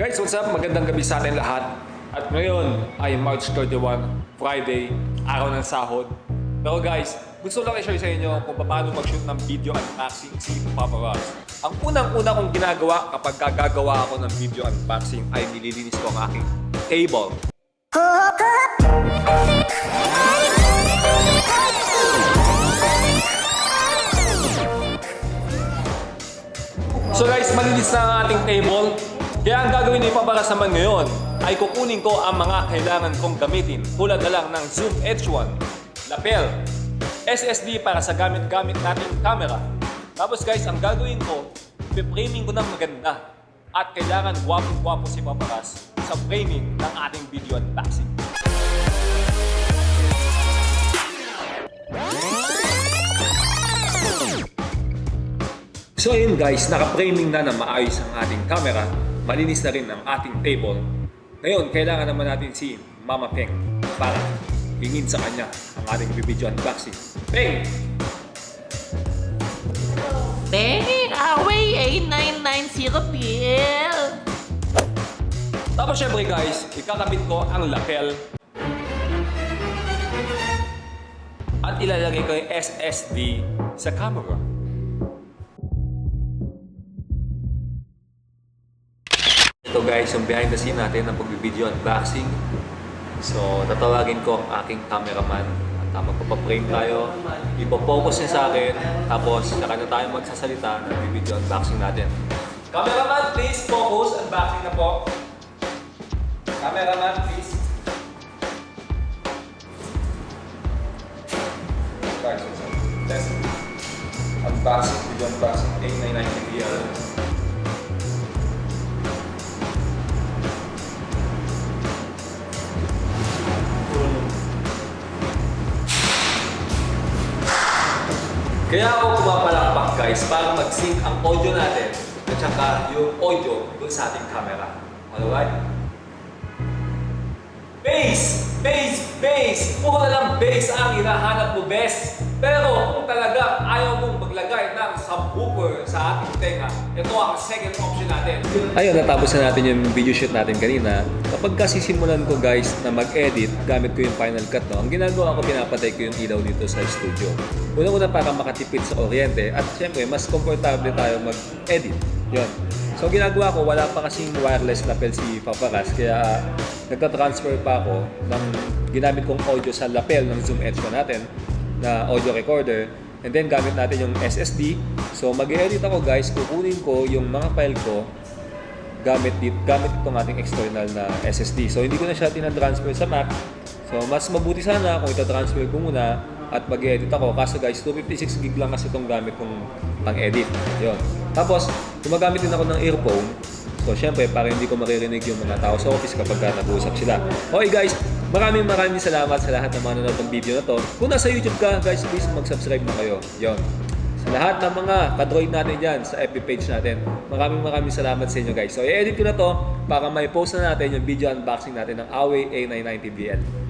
Guys, what's up? Magandang gabi sa atin lahat. At ngayon ay March 31, Friday, araw ng sahod. Pero guys, gusto lang i-share sa inyo kung paano mag-shoot ng video unboxing si Papa Ross. Ang unang-una kong ginagawa kapag gagawa ako ng video unboxing ay nililinis ko ang aking table. So guys, malinis na ang ating table. Kaya ang gagawin ni Paparas naman ngayon ay kukunin ko ang mga kailangan kong gamitin tulad na lang ng Zoom H1, lapel, SSD para sa gamit-gamit nating camera. Tapos guys, ang gagawin ko, framing ko ng maganda at kailangan gwapo-gwapo si Paparas sa framing ng ating video unboxing. So ayun guys, naka-framing na na maayos ang ating camera. Malinis na rin ang ating table. Ngayon, kailangan naman natin si Mama Peng para hingin sa kanya ang ating video unboxing. Peng! Bang! Away 8990PL! Tapos syempre guys, ikakabit ko ang lapel. At ilalagay ko yung SSD sa camera. Ito guys, yung behind the scene natin ng pag-video unboxing. So, tatawagin ko ang aking cameraman at uh, magpapaprame tayo. Ipo-focus niya sa akin. Tapos, saka na tayo magsasalita ng video unboxing natin. Cameraman, please focus. Unboxing na po. Cameraman, please. Up? Test. Unboxing, video unboxing, 8990 PL. Kaya ako pumapalakpak guys para mag-sync ang audio natin at saka yung audio dun sa ating camera. Alright? Bass! Bass! Bass! Puro lang bass ang hinahanap mo, best! Pero kung talaga ayaw mong maglagay ng subwoofer sa ating tenga, ito ang second option natin. Ayun, natapos na natin yung video shoot natin kanina. Kapag kasi ko guys na mag-edit, gamit ko yung Final Cut, no? ang ginagawa ko, pinapatay ko yung ilaw dito sa studio. Una-una para makatipid sa kuryente at syempre, mas komportable tayo mag-edit. Yun. So ginagawa ko, wala pa kasing wireless lapel si Paparas, kaya nagka-transfer pa ako ng ginamit kong audio sa lapel ng Zoom H1 natin na audio recorder. And then gamit natin yung SSD. So mag-edit ako guys, kukunin ko yung mga file ko gamit dit gamit itong ating external na SSD. So hindi ko na siya tinatransfer sa Mac. So mas mabuti sana kung ita-transfer ko muna at mag-edit ako. Kaso guys, 256 gig lang kasi itong gamit kong pang-edit. Yun. Tapos, gumagamit din ako ng earphone. So, syempre, para hindi ko maririnig yung mga tao sa office kapag ka nag-uusap sila. Okay guys, maraming maraming salamat sa lahat ng mga nanonood ng video na to. Kung nasa YouTube ka, guys, please mag-subscribe na kayo. Yon. Sa lahat ng mga kadroid natin dyan sa FB page natin, maraming maraming salamat sa inyo guys. So, i-edit ko na to para may post na natin yung video unboxing natin ng Huawei A990BL.